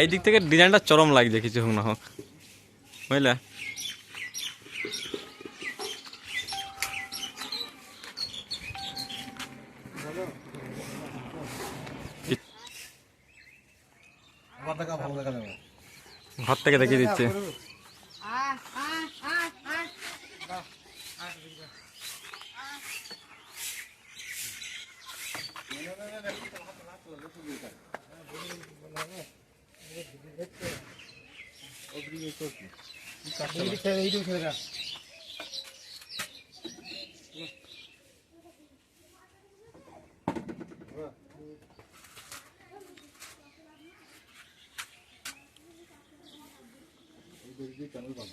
এই দিক থেকে ডিজাইনটা চরম লাগছে কিছু হোক না হোক। বুঝলে? ঘর থেকে দেখিয়ে দিচ্ছে। এইটুকু Berbeda, kan.